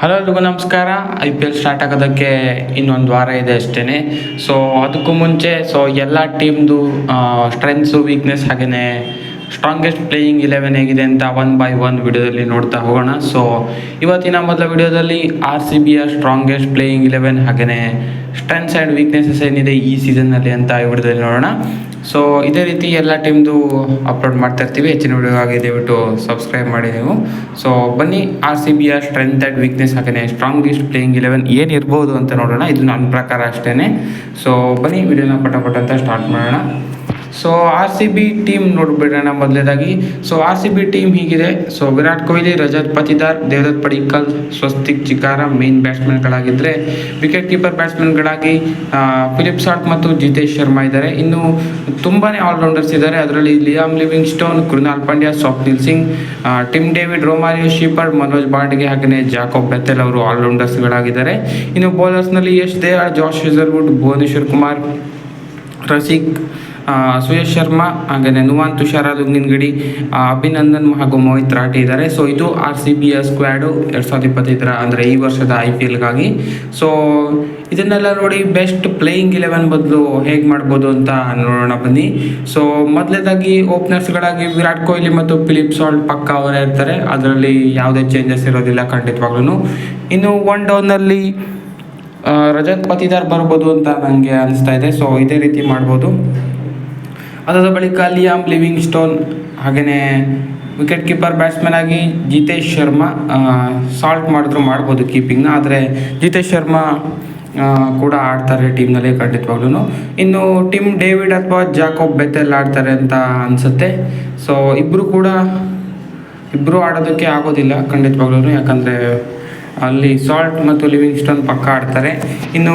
Hello ಎಲ್ರಿಗೂ ನಮಸ್ಕಾರ. I P L start ಆಗೋದಕ್ಕೆ ಇನ್ನೊಂದು ವಾರ ಇದೆ ಅಷ್ಟೇ ಸೊ ಅದಕ್ಕೂ ಮುಂಚೆ ಸೊ ಎಲ್ಲ ಟೀಮ್ದು ಸ್ಟ್ರೆಂತ್ಸು ವೀಕ್ನೆಸ್ ಹಾಗೆಯೇ ಸ್ಟ್ರಾಂಗೆಸ್ಟ್ ಪ್ಲೇಯಿಂಗ್ ಇಲೆವೆನ್ ಹೇಗಿದೆ ಅಂತ ಒನ್ ಬೈ ಒನ್ ವಿಡಿಯೋದಲ್ಲಿ ನೋಡ್ತಾ ಹೋಗೋಣ. ಸೊ ಇವತ್ತಿನ ಮೊದಲ ವಿಡಿಯೋದಲ್ಲಿ ಆರ್ ಸಿ ಬಿಯ ಸ್ಟ್ರಾಂಗೆಸ್ಟ್ ಪ್ಲೇಯಿಂಗ್ ಇಲೆವೆನ್ ಹಾಗೆಯೇ ಸ್ಟ್ರೆಂತ್ಸ್ ಆ್ಯಂಡ್ ವೀಕ್ನೆಸಸ್ ಏನಿದೆ ಈ ಸೀಸನ್ನಲ್ಲಿ ಅಂತ ಈ ವಿಡಿಯೋದಲ್ಲಿ ನೋಡೋಣ. ಸೊ ಇದೇ ರೀತಿ ಎಲ್ಲ ಟೀಮ್ದು ಅಪ್ಲೋಡ್ ಮಾಡ್ತಾ ಇರ್ತೀವಿ. ಹೆಚ್ಚಿನ ಆಗಿದೆ ದಯವಿಟ್ಟು ಸಬ್ಸ್ಕ್ರೈಬ್ ಮಾಡಿ ನೀವು. ಸೊ ಬನ್ನಿ ಆರ್ ಸಿ ಬಿಯ ಸ್ಟ್ರೆಂತ್ ಆ್ಯಂಡ್ ವೀಕ್ನೆಸ್ ಹಾಗೆಯೇ ಸ್ಟ್ರಾಂಗೆಸ್ಟ್ ಪ್ಲೇಯಿಂಗ್ ಇಲೆವೆನ್ ಏನು ಇರ್ಬೋದು ಅಂತ ನೋಡೋಣ. ಇದು ನನ್ನ ಪ್ರಕಾರ ಅಷ್ಟೇ ಸೊ ಬನ್ನಿ, ವಿಡಿಯೋನ ಪಟ ಪಟ ಅಂತ ಸ್ಟಾರ್ಟ್ ಮಾಡೋಣ. So R C B team ನೋಡಿಬಿಡೋಣ ಮೊದಲೇದಾಗಿ so R C B team ಹೀಗಿದೆ. ಸೊ ವಿರಾಟ್ ಕೊಹ್ಲಿ, ರಜತ್ ಪತಿದಾರ್, ದೇವದತ್ ಪಡಿಕಲ್, ಸ್ವಸ್ತಿಕ್ ಚಿಕಾರ ಮೇನ್ ಬ್ಯಾಟ್ಸ್ಮನ್ಗಳಾಗಿದ್ದರೆ ವಿಕೆಟ್ ಕೀಪರ್ ಬ್ಯಾಟ್ಸ್ಮನ್ಗಳಾಗಿ ಫಿಲಿಪ್ ಸಾಟ್ ಮತ್ತು ಜಿತೇಶ್ ಶರ್ಮಾ ಇದ್ದಾರೆ. ಇನ್ನು ತುಂಬಾ ಆಲ್ರೌಂಡರ್ಸ್ ಇದ್ದಾರೆ ಅದರಲ್ಲಿ Liam Livingstone Krunal Pandya Swapnil Singh Tim David Romario Shepherd Manoj ಬಾಂಡ್ಗೆ ಹಾಗೆಯೇ ಜಾಕೋಬ್ ಬೆತ್ತೆಲ್ ಅವರು ಆಲ್ರೌಂಡರ್ಸ್ಗಳಾಗಿದ್ದಾರೆ ಇನ್ನು ಬೌಲರ್ಸ್ನಲ್ಲಿ ಯಶ್ ದೇಹ ಜಾಶ್ ಹೆಸರ್ವುಡ್ ಭುವನೇಶ್ವರ್ ಕುಮಾರ್ ರಸಿಕ್ ಸುಯಶ್ ಶರ್ಮಾ ಹಾಗೆ ನುವಾನ್ ತುಷಾರ ದುಂಗಿನ್ಗಡಿ ಗಡಿ ಅಭಿನಂದನ್ ಹಾಗೂ ಮೋಹಿತ್ ರಾಠಿ ಇದ್ದಾರೆ. ಸೊ ಇದು ಆರ್ ಸಿ ಬಿಯ ಸ್ಕ್ವಾಡು ಎರಡು ಸಾವಿರದ ಇಪ್ಪತ್ತೈದರ ಅಂದರೆ ಈ ವರ್ಷದ ಐ ಪಿ ಎಲ್ಗಾಗಿ ಸೊ ಇದನ್ನೆಲ್ಲ ನೋಡಿ ಬೆಸ್ಟ್ ಪ್ಲೇಯಿಂಗ್ ಇಲೆವೆನ್ ಬದಲು ಹೇಗೆ ಮಾಡ್ಬೋದು ಅಂತ ನೋಡೋಣ ಬನ್ನಿ. ಸೊ ಮೊದಲೇದಾಗಿ ಓಪನರ್ಸ್ಗಳಾಗಿ ವಿರಾಟ್ ಕೊಹ್ಲಿ ಮತ್ತು ಫಿಲಿಪ್ ಸಾಲ್ಟ್ ಪಕ್ಕ ಅವರೇ ಇರ್ತಾರೆ. ಅದರಲ್ಲಿ ಯಾವುದೇ ಚೇಂಜಸ್ ಇರೋದಿಲ್ಲ ಖಂಡಿತವಾಗ್ಲೂ ಇನ್ನು ಒನ್ ಡೌನಲ್ಲಿ ರಜತ್ ಪತಿದಾರ್ ಬರ್ಬೋದು ಅಂತ ನನಗೆ ಅನಿಸ್ತಾ ಇದೆ. ಸೊ ಇದೇ ರೀತಿ ಮಾಡ್ಬೋದು. ಅದಾದ ಬಳಿಕ ಲಿಯಾಮ್ ಲಿವಿಂಗ್ ಸ್ಟೋನ್ ಹಾಗೆಯೇ ವಿಕೆಟ್ ಕೀಪರ್ ಬ್ಯಾಟ್ಸ್ಮನ್ ಆಗಿ ಜಿತೇಶ್ ಶರ್ಮಾ ಸಾಲ್ಟ್ ಮಾಡಿದ್ರು ಮಾಡ್ಬೋದು ಕೀಪಿಂಗ್ನ. ಆದರೆ ಜಿತೇಶ್ ಶರ್ಮಾ ಕೂಡ ಆಡ್ತಾರೆ ಟೀಮ್ನಲ್ಲಿ ಖಂಡಿತವಾಗ್ಲೂ ಇನ್ನು ಟಿಮ್ ಡೇವಿಡ್ ಅಥವಾ ಜಾಕೋಬ್ ಬೆತೆಲ್ ಆಡ್ತಾರೆ ಅಂತ ಅನಿಸುತ್ತೆ. ಸೊ ಇಬ್ಬರು ಕೂಡ ಇಬ್ಬರು ಆಡೋದಕ್ಕೆ ಆಗೋದಿಲ್ಲ ಖಂಡಿತವಾಗ್ಲೂ ಯಾಕಂದರೆ ಅಲ್ಲಿ ಸಾಲ್ಟ್ ಮತ್ತು ಲಿವಿಂಗ್ ಸ್ಟೋನ್ ಪಕ್ಕ ಆಡ್ತಾರೆ. ಇನ್ನು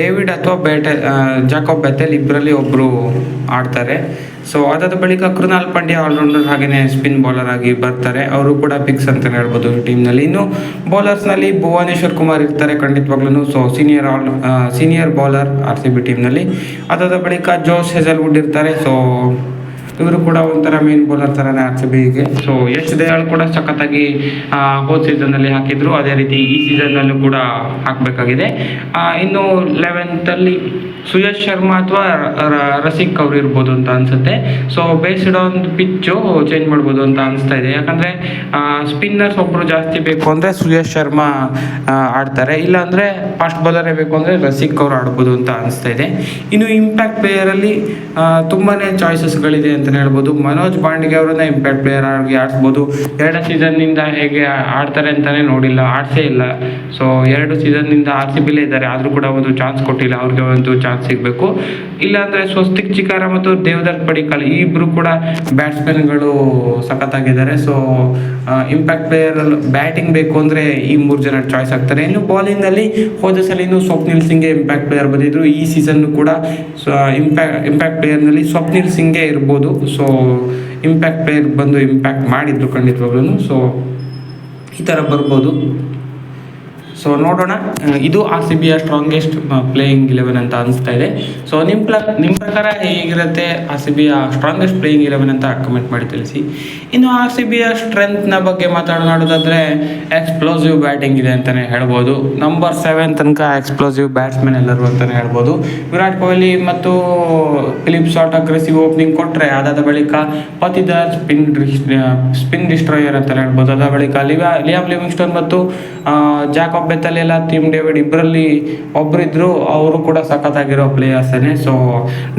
ಡೇವಿಡ್ ಅಥವಾ ಬೇಟೆ ಜಾಕೋಬ್ ಬೆತೆಲ್ ಇಬ್ಬರಲ್ಲಿ ಒಬ್ಬರು ಆಡ್ತಾರೆ. ಸೊ ಅದಾದ ಬಳಿಕ ಕೃನಾಲ್ ಪಾಂಡ್ಯ ಆಲ್ರೌಂಡರ್ ಹಾಗೆಯೇ ಸ್ಪಿನ್ ಬೌಲರ್ ಆಗಿ ಬರ್ತಾರೆ. ಅವರು ಕೂಡ ಪಿಕ್ಸ್ ಅಂತ ಹೇಳ್ಬೋದು ಟೀಮ್ನಲ್ಲಿ. ಇನ್ನು ಬೌಲರ್ಸ್ನಲ್ಲಿ ಭುವನೇಶ್ವರ್ ಕುಮಾರ್ ಇರ್ತಾರೆ ಖಂಡಿತವಾಗ್ಲೂ so senior all senior bowler R C B ಟೀಮ್ನಲ್ಲಿ. ಅದಾದ ಬಳಿಕ ಜೋಸ್ ಹೆಸಲ್ವುಡ್ ಇರ್ತಾರೆ. ಸೊ ಇವರು ಕೂಡ ಒಂಥರ ಮೇನ್ ಬೌಲರ್ ಥರನೇ R C so Yash Dayal ಕೂಡ ಸಖತ್ತಾಗಿ ಸೀಸನ್ ಸೀಸನ್ನಲ್ಲಿ ಹಾಕಿದ್ರು. ಅದೇ ರೀತಿ ಈ ಸೀಸನ್ನಲ್ಲೂ ಕೂಡ ಹಾಕಬೇಕಾಗಿದೆ. ಇನ್ನು ಲೆವೆಂತಲ್ಲಿ ಸುಯಶ್ ಶರ್ಮಾ ಅಥವಾ ರಸಿಕ್ ಅವ್ರು ಇರ್ಬೋದು ಅಂತ ಅನ್ಸುತ್ತೆ. So based on pitch change ಮಾಡ್ಬೋದು ಅಂತ ಅನಿಸ್ತಾ ಇದೆ. ಯಾಕಂದರೆ ಸ್ಪಿನ್ನರ್ಸ್ ಒಬ್ಬರು ಜಾಸ್ತಿ ಬೇಕು ಅಂದರೆ ಸುಯಶ್ ಶರ್ಮಾ ಆಡ್ತಾರೆ. ಆಡ್ತಾರೆ ಇಲ್ಲಾಂದರೆ ಫಾಸ್ಟ್ ಬೌಲರೇ ಬೇಕು ಅಂದರೆ ರಸಿಕ್ ಅವ್ರು ಆಡ್ಬೋದು ಅಂತ ಅನಿಸ್ತಾ ಇದೆ. ಇನ್ನು ಇಂಪ್ಯಾಕ್ಟ್ ಪ್ಲೇಯರಲ್ಲಿ ತುಂಬಾ ಚಾಯ್ಸಸ್ಗಳಿದೆ ಅಂತಲೇ ಹೇಳ್ಬೋದು. ಮನೋಜ್ ಬಾಂಡ್ಗೆ ಅವರನ್ನ ಇಂಪ್ಯಾಕ್ಟ್ ಪ್ಲೇಯರ್ ಆಗಿ ಆಡಿಸ್ಬೋದು. ಎರಡು ಸೀಸನ್ನಿಂದ ಹೇಗೆ ಆಡ್ತಾರೆ ಅಂತಲೇ ನೋಡಿಲ್ಲ. ಆಡ್ಸೇ ಇಲ್ಲ. ಸೊ ಎರಡು ಸೀಸನ್ನಿಂದ ಆರ್ ಸಿ ಬಿಲೇ ಇದ್ದಾರೆ. ಆದರೂ ಕೂಡ ಒಂದು ಚಾನ್ಸ್ ಕೊಟ್ಟಿಲ್ಲ. ಅವ್ರಿಗೆ ಒಂದು ಚಾನ್ಸ್ ಸಿಗಬೇಕು. ಇಲ್ಲಾಂದರೆ ಸ್ವಸ್ತಿಕ್ ಚಿಕಾರ ಮತ್ತು ದೇವದತ್ ಪಡಿಕಲ್ ಈ ಇಬ್ಬರು ಕೂಡ ಬ್ಯಾಟ್ಸ್ಮನ್ಗಳು ಸಖತ್ತಾಗಿದ್ದಾರೆ. ಸೊ ಇಂಪ್ಯಾಕ್ಟ್ ಪ್ಲೇಯರ್ ಬ್ಯಾಟಿಂಗ್ ಬೇಕು ಅಂದರೆ ಈ ಮೂರು ಜನ ಚಾಯ್ಸ್ ಆಗ್ತಾರೆ. ಇನ್ನು ಬೌಲಿಂಗಲ್ಲಿ ಹೋದ ಸಲ ಇನ್ನು ಸ್ವಪ್ನಿಲ್ ಸಿಂಗ್ಗೆ ಇಂಪ್ಯಾಕ್ಟ್ ಪ್ಲೇಯರ್ ಬಂದಿದ್ರು. ಈ ಸೀಸನ್ ಕೂಡ ಇಂಪ್ಯಾಕ್ಟ್ ಇಂಪ್ಯಾಕ್ಟ್ ಪ್ಲೇಯರ್ನಲ್ಲಿ ಸ್ವಪ್ನಿಲ್ ಸಿಂಗೇ ಇರ್ಬೋದು. ಸೊ ಇಂಪ್ಯಾಕ್ಟ್ ಪ್ಲೇಯರ್ ಬಂದು ಇಂಪ್ಯಾಕ್ಟ್ ಮಾಡಿದ್ರು ಖಂಡಿತವಾಗ್ಲೂ ಸೊ ಈ ಥರ ಬರ್ಬೋದು. ಸೊ ನೋಡೋಣ. ಇದು ಆರ್ ಸಿ ಬಿಯ ಸ್ಟ್ರಾಂಗೆಸ್ಟ್ ಪ್ಲೇಯಿಂಗ್ ಇಲೆವೆನ್ ಅಂತ ಅನಿಸ್ತಾ ಇದೆ. ಸೊ ನಿಮ್ಮ ಪ್ಲ ನಿಮ್ಮ ಪ್ರಕಾರ ಹೇಗಿರುತ್ತೆ ಆರ್ ಸಿ ಬಿಯ ಸ್ಟ್ರಾಂಗೆಸ್ಟ್ ಪ್ಲೇಯಿಂಗ್ ಇಲೆವೆನ್ ಅಂತ ಕಮೆಂಟ್ ಮಾಡಿ ತಿಳಿಸಿ. ಇನ್ನು ಆರ್ ಸಿ ಬಿಯ ಸ್ಟ್ರೆಂತ್ನ ಬಗ್ಗೆ ಮಾತಾಡೋದಾದರೆ ಎಕ್ಸ್ಪ್ಲೋಸಿವ್ ಬ್ಯಾಟಿಂಗ್ ಇದೆ ಅಂತಲೇ ಹೇಳ್ಬೋದು. ನಂಬರ್ ಸೆವೆನ್ ತನಕ ಎಕ್ಸ್ಪ್ಲೋಸಿವ್ ಬ್ಯಾಟ್ಸ್ಮನ್ ಎಲ್ಲರೂ ಅಂತಲೇ ಹೇಳ್ಬೋದು. ವಿರಾಟ್ ಕೊಹ್ಲಿ ಮತ್ತು ಫಿಲಿಪ್ ಶಾರ್ಟ್ ಅಗ್ರೆಸಿವ್ ಓಪನಿಂಗ್ ಕೊಟ್ಟರೆ ಅದಾದ ಬಳಿಕ ಪತಿದಾರ್ ಸ್ಪಿನ್ ಸ್ಪಿನ್ ಡಿಸ್ಟ್ರಾಯರ್ ಅಂತಲೇ ಹೇಳ್ಬೋದು. ಅದಾದ ಬಳಿಕ ಲಿವಾ ಲಿಯಾಮ್ ಲಿವಿಂಗ್ಸ್ಟೋನ್ ಮತ್ತು ಜಾಕೋಬ್ ಬೆತ್ತಲ್ ಎಲ್ಲ ಟೀಮ್ ಡೇವಿಡ್ ಇಬ್ಬರಲ್ಲಿ ಒಬ್ಬರಿದ್ರು ಅವರು ಕೂಡ ಸಖತ್ತಾಗಿರೋ ಪ್ಲೇಯರ್ಸೇನೆ ಸೊ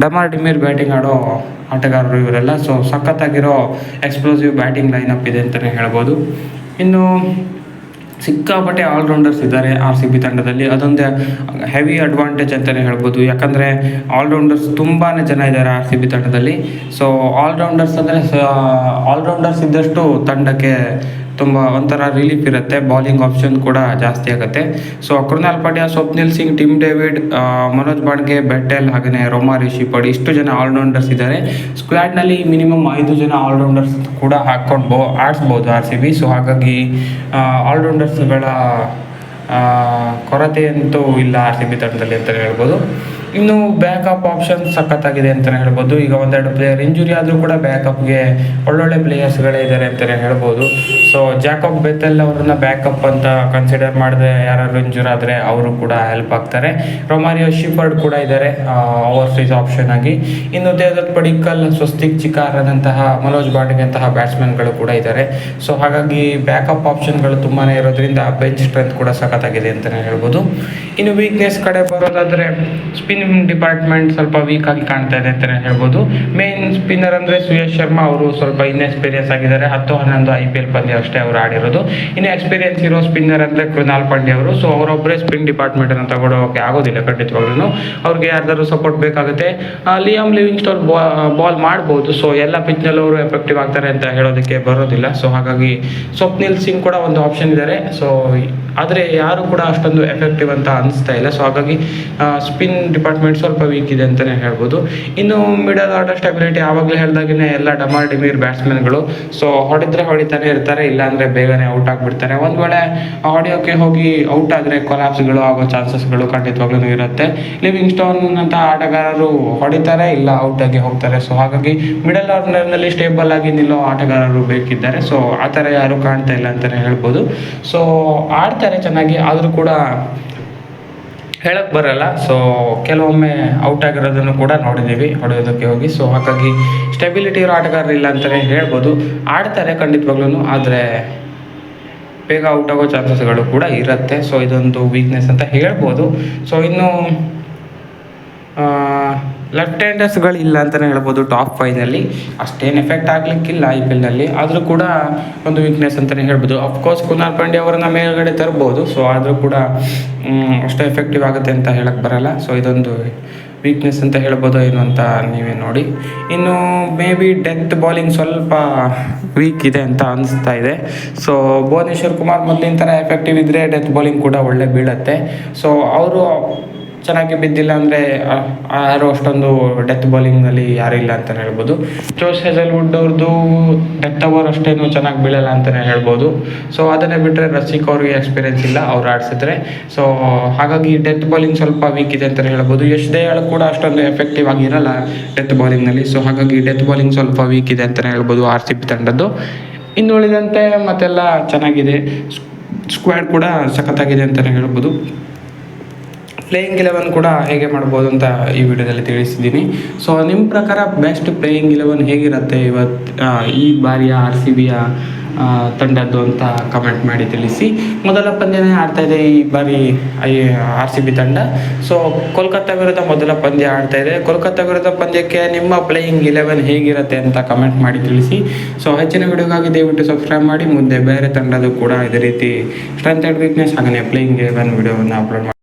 ಡಮಾರ್ ಡಿಮಿರ್ ಬ್ಯಾಟಿಂಗ್ ಆಡೋ ಆಟಗಾರರು ಇವರೆಲ್ಲ. ಸೊ ಸಖತ್ತಾಗಿರೋ ಎಕ್ಸ್ಪ್ಲೋಸಿವ್ ಬ್ಯಾಟಿಂಗ್ ಲೈನಪ್ ಇದೆ ಅಂತಲೇ ಹೇಳ್ಬೋದು. ಇನ್ನು ಸಿಕ್ಕಾಪಟ್ಟೆ ಆಲ್ರೌಂಡರ್ಸ್ ಇದ್ದಾರೆ ಆರ್ ಸಿ ಬಿ ತಂಡದಲ್ಲಿ. ಅದೊಂದೇ ಹೆವಿ ಅಡ್ವಾಂಟೇಜ್ ಅಂತಲೇ ಹೇಳ್ಬೋದು. ಯಾಕಂದರೆ ಆಲ್ರೌಂಡರ್ಸ್ ತುಂಬಾ ಜನ ಇದ್ದಾರೆ ಆರ್ ಸಿ ಬಿ ತಂಡದಲ್ಲಿ. ಸೊ ಆಲ್ರೌಂಡರ್ಸ್ ಅಂದರೆ ಆಲ್ರೌಂಡರ್ಸ್ ಇದ್ದಷ್ಟು ತಂಡಕ್ಕೆ ತುಂಬ ಒಂಥರ ರಿಲೀಫ್ ಇರುತ್ತೆ. ಬೌಲಿಂಗ್ ಆಪ್ಷನ್ ಕೂಡ ಜಾಸ್ತಿ ಆಗುತ್ತೆ. So Krunal Pandya Swapnil Singh, Tim David Manoj ಬಾಡ್ಗೆ ಬೆಟ್ಟೆಲ್ ಹಾಗೆಯೇ ರೋಮಾ ರಿಷಿಪಡ್ ಇಷ್ಟು ಜನ ಆಲ್ರೌಂಡರ್ಸ್ ಇದ್ದಾರೆ. ಸ್ಕ್ವಾಡ್ನಲ್ಲಿ ಮಿನಿಮಮ್ ಐದು ಜನ ಆಲ್ರೌಂಡರ್ಸ್ ಕೂಡ ಹಾಕ್ಕೊಂಡು ಬೋ ಆಡಿಸ್ಬೋದು ಆರ್ ಸಿ ಬಿ ಸೊ ಹಾಗಾಗಿ ಆಲ್ರೌಂಡರ್ಸ್ಗಳ ಕೊರತೆ ಅಂತೂ ಇಲ್ಲ ಆರ್ ಸಿ ಬಿ ತಂಡದಲ್ಲಿ ಅಂತಲೇ ಹೇಳ್ಬೋದು. ಇನ್ನು ಬ್ಯಾಕಪ್ ಆಪ್ಷನ್ ಸಖತ್ತಾಗಿದೆ ಅಂತಲೇ ಹೇಳ್ಬೋದು. ಈಗ ಒಂದೆರಡು ಪ್ಲೇಯರ್ ಇಂಜುರಿ ಆದರೂ ಕೂಡ ಬ್ಯಾಕಪ್ಗೆ ಒಳ್ಳೊಳ್ಳೆ ಪ್ಲೇಯರ್ಸ್ಗಳೇ ಇದ್ದಾರೆ ಅಂತಲೇ ಹೇಳ್ಬೋದು. ಸೊ ಜಾಕಬ್ ಬೆತ್ತಲ್ ಅವ್ರನ್ನ ಬ್ಯಾಕಪ್ ಅಂತ ಕನ್ಸಿಡರ್ ಮಾಡಿದ್ರೆ ಯಾರಾದ್ರು ಇಂಜೂರ್ ಆದರೆ ಅವರು ಕೂಡ ಹೆಲ್ಪ್ ಆಗ್ತಾರೆ. ರೊಮಾರಿಯೋ ಶಿಫರ್ಡ್ ಕೂಡ ಇದ್ದಾರೆ ಓವರ್ಸೀಸ್ ಆಪ್ಷನ್ ಆಗಿ. ಇನ್ನು ದೇವದತ್ ಪಡಿಕ್ಕಲ್ ಸ್ವಸ್ತಿಕ್ ಚಿಕಾರದಂತಹ ಮನೋಜ್ ಬಾಟಿಗೆಂತಹ ಬ್ಯಾಟ್ಸ್ಮನ್ಗಳು ಕೂಡ ಇದ್ದಾರೆ ಸೊ ಹಾಗಾಗಿ ಬ್ಯಾಕಪ್ ಆಪ್ಷನ್ಗಳು ತುಂಬಾ ಇರೋದ್ರಿಂದ ಬೆಂಚ್ ಸ್ಟ್ರೆಂತ್ ಕೂಡ ಸಖತ್ತಾಗಿದೆ ಅಂತಲೇ ಹೇಳ್ಬೋದು. ಇನ್ನು ವೀಕ್ನೆಸ್ ಕಡೆ ಬರೋದಾದರೆ ಸ್ಪಿನ್ ಡಿಪಾರ್ಟ್ಮೆಂಟ್ ಸ್ವಲ್ಪ ವೀಕ್ ಆಗಿ ಕಾಣ್ತಾ ಇದೆ ಅಂತಲೇ ಹೇಳ್ಬೋದು. ಮೇನ್ ಸ್ಪಿನ್ನರ್ ಅಂದರೆ ಸುಯೇಶ್ ಶರ್ಮಾ ಅವರು ಸ್ವಲ್ಪ ಇನ್ಎಕ್ಸ್ಪೀರಿಯನ್ಸ್ ಆಗಿದ್ದಾರೆ. ಹತ್ತು, ಹನ್ನೊಂದು ಐ ಪಿ ಎಲ್ ಪಂದ್ಯ ಅಷ್ಟೇ ಅವರು ಆಡಿರೋದು. ಇನ್ನು ಎಕ್ಸ್ಪೀರಿಯನ್ಸ್ ಇರೋ ಸ್ಪಿನ್ನರ್ ಅಂದರೆ ಕೃಣಾಲ್ ಪಾಂಡ್ಯ ಅವರು. ಸೊ ಅವರೊಬ್ಬರೇ ಸ್ಪಿನ್ ಡಿಪಾರ್ಟ್ಮೆಂಟನ್ನು ತಗೊಳ್ಳೋಕೆ ಆಗೋದಿಲ್ಲ ಖಂಡಿತವಾಗ್ಲೂ ಅವ್ರಿಗೆ ಯಾರ್ದಾದ್ರು ಸಪೋರ್ಟ್ ಬೇಕಾಗುತ್ತೆ. ಲಿಯಾಮ್ ಲಿವಿಂಗ್ ಸ್ಟೋರ್ ಬಾಲ್ ಮಾಡ್ಬೋದು. ಸೊ ಎಲ್ಲ ಪಿಚ್ನಲ್ಲೂ ಅವರು ಎಫೆಕ್ಟಿವ್ ಆಗ್ತಾರೆ ಅಂತ ಹೇಳೋದಕ್ಕೆ ಬರೋದಿಲ್ಲ. ಸೊ ಹಾಗಾಗಿ ಸ್ವಪ್ನಿಲ್ ಸಿಂಗ್ ಕೂಡ ಒಂದು ಆಪ್ಷನ್ ಇದ್ದಾರೆ. ಸೊ ಆದರೆ ಯಾರು ಕೂಡ ಅಷ್ಟೊಂದು ಎಫೆಕ್ಟಿವ್ ಅಂತ ಅನಿಸ್ತಾ ಇಲ್ಲ. ಸೊ ಹಾಗಾಗಿ ಸ್ಪಿನ್ ಡಿಪಾರ್ಟ್ಮೆಂಟ್ ಸ್ವಲ್ಪ ವೀಕ್ ಇದೆ ಅಂತಲೇ ಹೇಳ್ಬೋದು. ಇನ್ನು ಮಿಡಲ್ ಆರ್ಡರ್ ಸ್ಟೆಬಿಲಿಟಿ ಯಾವಾಗಲೂ ಹೇಳಿದಾಗಿನೇ ಎಲ್ಲ ಡಮಾರ್ ಡಿಮಿರ್ ಬ್ಯಾಟ್ಸ್ಮನ್ಗಳು ಸೊ ಹೊಡೆದ್ರೆ ಹೊಡಿತಾನೆ ಇರ್ತಾರೆ, ಇಲ್ಲಾಂದರೆ ಬೇಗನೆ ಔಟ್ ಆಗಿಬಿಡ್ತಾರೆ. ಒಂದು ವೇಳೆ ಆಡಿಯೋಕ್ಕೆ ಹೋಗಿ ಔಟ್ ಆದರೆ ಕೊಲಾಪ್ಸ್ಗಳು ಆಗೋ ಚಾನ್ಸಸ್ಗಳು ಖಂಡಿತವಾಗ್ಲೂ ಇರುತ್ತೆ. ಲಿವಿಂಗ್ ಸ್ಟೋನ್ ಅಂತ ಆಟಗಾರರು ಹೊಡಿತಾರೆ, ಇಲ್ಲ ಔಟ್ ಆಗಿ ಹೋಗ್ತಾರೆ. ಸೊ ಹಾಗಾಗಿ ಮಿಡಲ್ ಆರ್ಡರ್ನಲ್ಲಿ ಸ್ಟೇಬಲ್ ಆಗಿ ನಿಲ್ಲೋ ಆಟಗಾರರು ಬೇಕಿದ್ದಾರೆ. ಸೊ ಆ ಥರ ಯಾರು ಕಾಣ್ತಾ ಇಲ್ಲ ಅಂತಲೇ ಹೇಳ್ಬೋದು. ಸೊ ಆಡ್ತಾರೆ ಚೆನ್ನಾಗಿ, ಆದರೂ ಕೂಡ ಹೇಳಕ್ ಬರಲ್ಲ. ಸೊ ಕೆಲವೊಮ್ಮೆ ಔಟ್ ಆಗಿರೋದನ್ನು ಕೂಡ ನೋಡಿದ್ದೀವಿ, ಹೊಡೆಯೋದಕ್ಕೆ ಹೋಗಿ. ಸೊ ಹಾಗಾಗಿ ಸ್ಟೆಬಿಲಿಟಿ ಇರೋ ಆಟಗಾರರು ಇಲ್ಲ ಅಂತಲೇ ಹೇಳ್ಬೋದು. ಆಡ್ತಾರೆ ಖಂಡಿತವಾಗ್ಲೂ ಆದರೆ ಬೇಗ ಔಟ್ ಆಗೋ ಚಾನ್ಸಸ್ಗಳು ಕೂಡ ಇರುತ್ತೆ. ಸೊ ಇದೊಂದು ವೀಕ್ನೆಸ್ ಅಂತ ಹೇಳ್ಬೋದು. ಸೊ ಇನ್ನು ಲೆಫ್ಟ್ ಹ್ಯಾಂಡರ್ಸ್ಗಳು ಇಲ್ಲ ಅಂತಲೇ ಹೇಳ್ಬೋದು, ಟಾಪ್ ಫೈನಲ್ಲಿ ಅಷ್ಟೇನು ಎಫೆಕ್ಟ್ ಆಗಲಿಕ್ಕಿಲ್ಲ ಐ ಪಿ ಎಲ್ನಲ್ಲಿ ಆದರೂ ಕೂಡ ಒಂದು ವೀಕ್ನೆಸ್ ಅಂತಲೇ ಹೇಳ್ಬೋದು. ಅಫ್ಕೋರ್ಸ್ ಕುನಾಲ್ ಪಾಂಡ್ಯ ಅವರನ್ನ ಮೇಲ್ಗಡೆ ತರ್ಬೋದು. ಸೊ ಆದರೂ ಕೂಡ ಅಷ್ಟು ಎಫೆಕ್ಟಿವ್ ಆಗುತ್ತೆ ಅಂತ ಹೇಳಕ್ಕೆ ಬರಲ್ಲ. ಸೊ ಇದೊಂದು ವೀಕ್ನೆಸ್ ಅಂತ ಹೇಳ್ಬೋದು ಏನು ಅಂತ ನೀವೇ ನೋಡಿ. ಇನ್ನು ಮೇ ಬಿ ಡೆತ್ ಬಾಲಿಂಗ್ ಸ್ವಲ್ಪ ವೀಕ್ ಇದೆ ಅಂತ ಅನಿಸ್ತಾ ಇದೆ. ಸೊ ಭುವನೇಶ್ವರ್ ಕುಮಾರ್ ಮೊದಲಿನ ಥರ ಎಫೆಕ್ಟಿವ್ ಇದ್ದರೆ ಡೆತ್ ಬಾಲಿಂಗ್ ಕೂಡ ಒಳ್ಳೆ ಬೀಳತ್ತೆ. ಸೊ ಅವರು ಚೆನ್ನಾಗಿ ಬಿದ್ದಿಲ್ಲ ಅಂದರೆ ಯಾರು ಅಷ್ಟೊಂದು ಡೆತ್ ಬಾಲಿಂಗ್ನಲ್ಲಿ ಯಾರು ಇಲ್ಲ ಅಂತಲೇ ಹೇಳ್ಬೋದು. ಜೋಸ್ ಹೆಸಲ್ವುಡ್ ಅವ್ರದ್ದು ಡೆತ್ ಓವರ್ ಅಷ್ಟೇನು ಚೆನ್ನಾಗಿ ಬೀಳಲ್ಲ ಅಂತಲೇ ಹೇಳ್ಬೋದು. ಸೊ ಅದನ್ನೇ ಬಿಟ್ಟರೆ ರಸಿಕ್ ಅವ್ರಿಗೆ ಎಕ್ಸ್ಪೀರಿಯನ್ಸ್ ಇಲ್ಲ, ಅವ್ರು ಆಡಿಸಿದ್ರೆ. ಸೊ ಹಾಗಾಗಿ ಡೆತ್ ಬಾಲಿಂಗ್ ಸ್ವಲ್ಪ ವೀಕ್ ಇದೆ ಅಂತಲೇ ಹೇಳ್ಬೋದು. ಯಶ್ ದಯಾಳ್ ಕೂಡ ಅಷ್ಟೊಂದು ಎಫೆಕ್ಟಿವ್ ಆಗಿರಲ್ಲ ಡೆತ್ ಬಾಲಿಂಗ್ನಲ್ಲಿ ಸೊ ಹಾಗಾಗಿ ಡೆತ್ ಬಾಲಿಂಗ್ ಸ್ವಲ್ಪ ವೀಕ್ ಇದೆ ಅಂತಲೇ ಹೇಳ್ಬೋದು ಆರ್ ಸಿ ಬಿ ತಂಡದ್ದು. ಇನ್ನುಳಿದಂತೆ ಮತ್ತೆಲ್ಲ ಚೆನ್ನಾಗಿದೆ. ಸ್ಕ್ವಾಡ್ ಕೂಡ ಸಖತ್ತಾಗಿದೆ ಅಂತಲೇ ಹೇಳ್ಬೋದು. ಪ್ಲೇಯಿಂಗ್ ಇಲೆವೆನ್ ಕೂಡ ಹೇಗೆ ಮಾಡ್ಬೋದು ಅಂತ ಈ ವಿಡಿಯೋದಲ್ಲಿ ತಿಳಿಸಿದ್ದೀನಿ. ಸೊ ನಿಮ್ಮ ಪ್ರಕಾರ ಬೆಸ್ಟ್ ಪ್ಲೇಯಿಂಗ್ ಇಲೆವೆನ್ ಹೇಗಿರುತ್ತೆ ಇವತ್ತು ಈ ಬಾರಿಯ ಆರ್ ಸಿ ಬಿಯ ತಂಡದ್ದು ಅಂತ ಕಮೆಂಟ್ ಮಾಡಿ ತಿಳಿಸಿ. ಮೊದಲ ಪಂದ್ಯನೇ ಆಡ್ತಾ ಇದೆ ಈ ಬಾರಿ ಐ ಆರ್ ಸಿ ಬಿ ತಂಡ. ಸೊ ಕೋಲ್ಕತ್ತಾ ವಿರುದ್ಧ ಮೊದಲ ಪಂದ್ಯ ಆಡ್ತಾ ಇದೆ. ಕೋಲ್ಕತ್ತಾ ವಿರುದ್ಧ ಪಂದ್ಯಕ್ಕೆ ನಿಮ್ಮ ಪ್ಲೇಯಿಂಗ್ ಇಲೆವೆನ್ ಹೇಗಿರುತ್ತೆ ಅಂತ ಕಮೆಂಟ್ ಮಾಡಿ ತಿಳಿಸಿ. ಸೊ ಹೆಚ್ಚಿನ ವಿಡಿಯೋಗಾಗಿ ದಯವಿಟ್ಟು ಸಬ್ಸ್ಕ್ರೈಬ್ ಮಾಡಿ. ಮುಂದೆ ಬೇರೆ ತಂಡದ್ದು ಕೂಡ ಇದೇ ರೀತಿ ಸ್ಟ್ರೆಂತ್ ಆ್ಯಂಡ್ ವೀಕ್ನೆಸ್ ಹಾಗೆಯೇ ಪ್ಲೇಯಿಂಗ್ ಇಲೆವೆನ್ ವಿಡಿಯೋವನ್ನು ಅಪ್ಲೋಡ್ ಮಾಡಿ